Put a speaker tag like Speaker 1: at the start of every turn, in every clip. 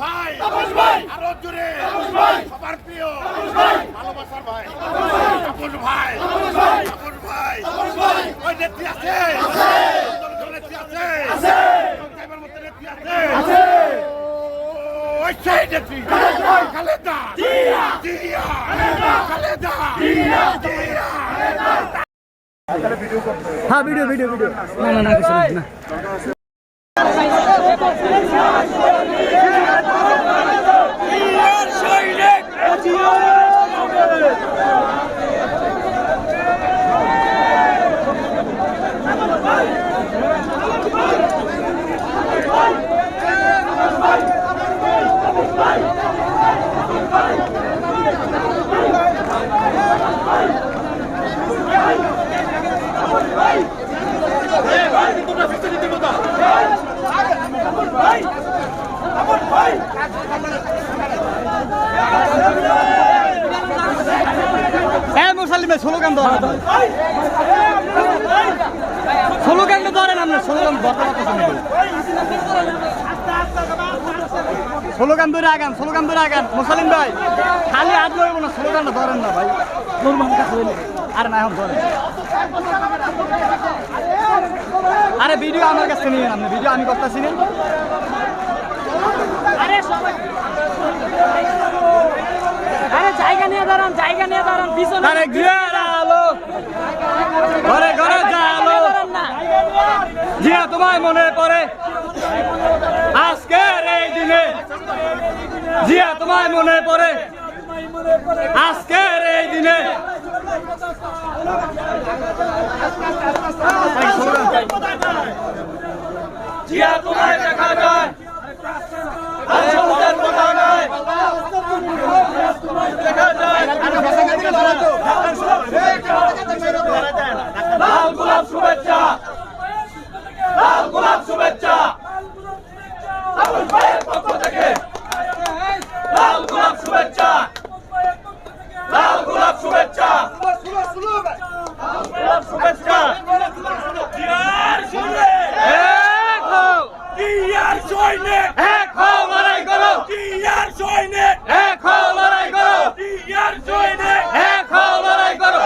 Speaker 1: ভাই।
Speaker 2: তাপস ভাই।
Speaker 1: আরও জোরে।
Speaker 2: তাপস ভাই।
Speaker 1: সবার প্রিয়।
Speaker 2: ভাই।
Speaker 1: ভালোবাসার ভাই। তাপস ভাই।
Speaker 2: ভাই।
Speaker 1: তাপস ভাই।
Speaker 2: তাপস ভাই।
Speaker 1: ওই নেত্রী আছে।
Speaker 2: আছে।
Speaker 1: নেত্রী আছে।
Speaker 2: আছে।
Speaker 1: সাহেবের মতো নেত্রী আছে।
Speaker 2: আছে।
Speaker 1: ওই সেই নেত্রী।
Speaker 2: খালেদা।
Speaker 1: খালেদা
Speaker 2: জিয়া।
Speaker 1: জিয়া।
Speaker 2: খালেদা।
Speaker 1: খালেদা
Speaker 2: জিয়া।
Speaker 1: জিয়া।
Speaker 3: হ্যাঁ ভিডিও ভিডিও ভিডিও। না না না কিছু না, না হ্যাঁ মুসাল্লিম ভাই স্লোগান ধরেন স্লোগান তো ধরেন আপনার স্লোগান ধরতে পারতেছেন না। স্লোগান ধরে আগান স্লোগান ধরে আগান। মুসালিম ভাই, খালি হাত লইব না স্লোগানটা ধরেন না ভাই। আরে না, এখন ধরেন। আরে ভিডিও আমার কাছে নিয়ে আপনি ভিডিও আমি করতেছি না।
Speaker 4: আরে জায়গা নিয়ে দাঁড়ান জায়গা নিয়ে দাঁড়ান পিছনে।
Speaker 3: আরে ঘিরে আলো। ঘরে ঘরে যা আলো। জিয়া তোমায় মনে পড়ে? আজকের এই দিনে। জিয়া তোমায় মনে পড়ে? আজকের এই দিনে। জিয়া তোমায় দেখা যায় আর সবুজের পতাকায় দেখা যায় লাল গোলাপ শুভেচ্ছা। লাল গোলাপ শুভেচ্ছা। আবুল ভাইয়ের পক্ষ থেকে। লাল গোলাপ শুভেচ্ছা। লাল গোলাপ শুভেচ্ছা। গোলাপ শুভেচ্ছা। এক হও
Speaker 1: ইয়ার সৈনিক
Speaker 3: এক হও লড়াই করো
Speaker 1: ইয়ার সৈনিক
Speaker 3: এক হও লড়াই করো
Speaker 1: ইয়ার সৈনিক
Speaker 3: এক হও লড়াই করো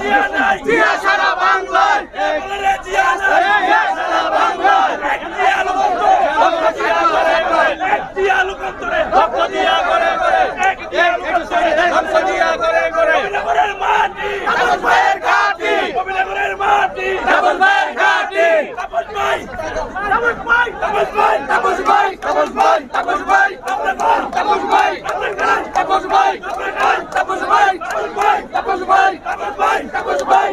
Speaker 1: জিয়া নাই
Speaker 3: জিয়া সারা বাংলায়
Speaker 1: বলে জিয়া নাই
Speaker 3: জিয়া সারা বাংলায়
Speaker 1: একটি আলো বন্ধ
Speaker 3: লক্ষ দিয়া করে করে
Speaker 1: একটি আলো বন্ধরে
Speaker 3: লক্ষ দিয়া করে করে
Speaker 1: একটি আলো বন্ধরে
Speaker 3: লক্ষ দিয়া করে করে
Speaker 1: নগরের মাটি
Speaker 3: তাপস ভাইয়ের ঘাটি
Speaker 1: নগরের মাটি
Speaker 3: তাপস ভাইয়ের ঘাটি
Speaker 1: তাপস ভাই তাপস ভাই তাপস ভাই
Speaker 3: তাপস ভাই তাপস ভাই তাপস ভাই তাপস ভাই তাপস ভাই তাপস ভাই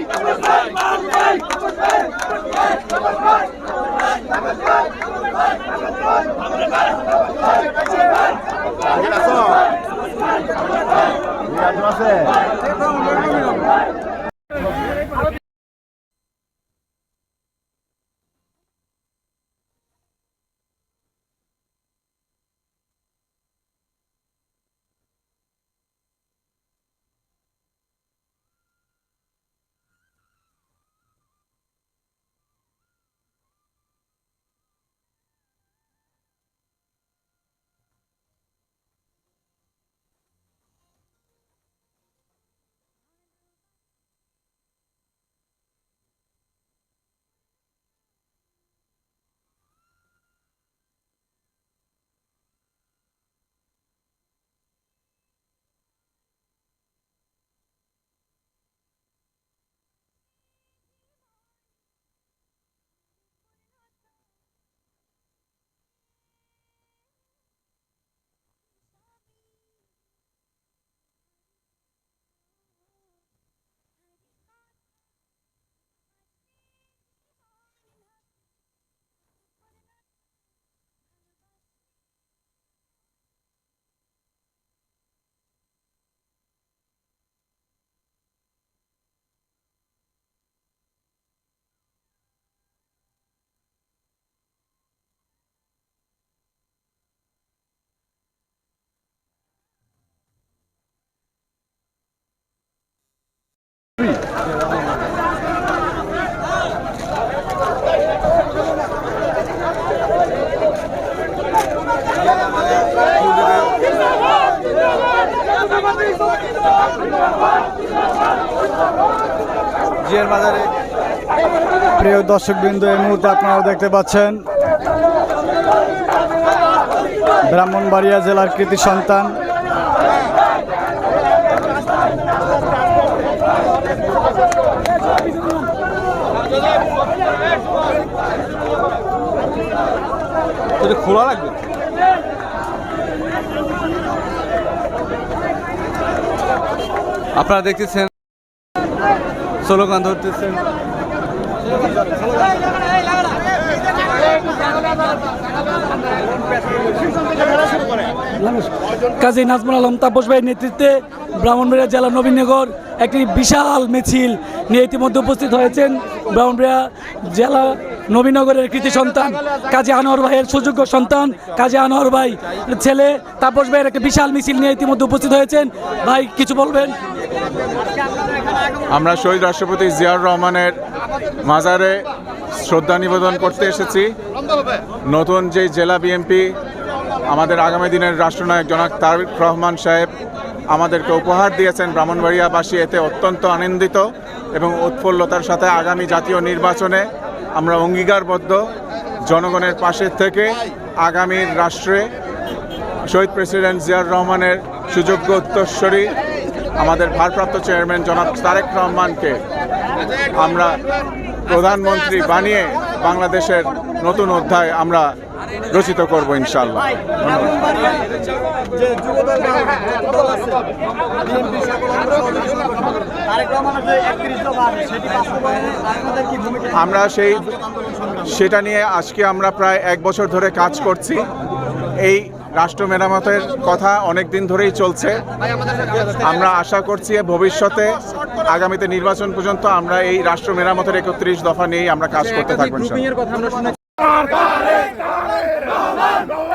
Speaker 3: টুপি জিয়ার বাজারে। প্রিয় দর্শকবৃন্দ এই মুহূর্তে আপনারা দেখতে পাচ্ছেন ব্রাহ্মণবাড়িয়া জেলার কৃতি সন্তান। খোলা লাগবে? আপনারা দেখতেছেন স্লোগান ধরতেছেন।
Speaker 2: কাজী নাজমুল আলম তাপস ভাইয়ের নেতৃত্বে ব্রাহ্মণবাড়িয়া জেলা নবীনগর একটি বিশাল মিছিল নিয়ে ইতিমধ্যে উপস্থিত হয়েছেন ব্রাহ্মণবাড়িয়া জেলা নবীনগরের কৃতি সন্তান কাজী আনোয়ার ভাইয়ের সুযোগ্য সন্তান কাজী আনোয়ার ভাই ছেলে তাপস ভাইয়ের একটা বিশাল মিছিল নিয়ে ইতিমধ্যে উপস্থিত হয়েছেন। ভাই, কিছু বলবেন?
Speaker 5: আমরা শহীদ রাষ্ট্রপতি জিয়াউর রহমানের মাজারে শ্রদ্ধা নিবেদন করতে এসেছি। নতুন যে জেলা বিএনপি, আমাদের আগামী দিনের রাষ্ট্রনায়ক জনাক তারিক রহমান সাহেব আমাদেরকে উপহার দিয়েছেন ব্রাহ্মণবাড়িয়াবাসী। এতে অত্যন্ত আনন্দিত এবং উৎফুল্লতার সাথে আগামী জাতীয় নির্বাচনে আমরা অঙ্গীকারবদ্ধ জনগণের পাশে থেকে আগামীর রাষ্ট্রে শহীদ প্রেসিডেন্ট জিয়ার রহমানের সুযোগ্য উত্তরস্বরী আমাদের ভারপ্রাপ্ত চেয়ারম্যান জনাব তারেক রহমানকে আমরা প্রধানমন্ত্রী বানিয়ে বাংলাদেশের নতুন অধ্যায় আমরা রচিত করব ইনশাল্লাহ আমরা সেই সেটা নিয়ে আজকে আমরা প্রায় এক বছর ধরে কাজ করছি। এই রাষ্ট্র মেরামতের কথা অনেক দিন ধরেই চলছে। আমরা আশা করছি ভবিষ্যতে আগামীতে নির্বাচন পর্যন্ত আমরা এই রাষ্ট্র মেরামতের একত্রিশ দফা নিয়েই আমরা কাজ করতে থাকব ইনশাআল্লাহ।
Speaker 1: ভাই তাপস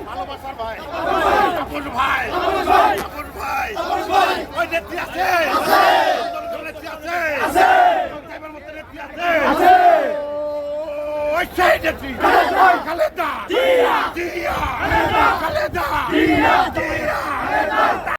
Speaker 1: ভাই। তাপস ভাই। তাপস ভাই। ওই নেত্রী আছে। নেত্রী আছে। নেত্রী আছে। ওই সেই নেত্রী। খালেদা। জিয়া। জিয়া। খালেদা। জিয়া। জিয়া।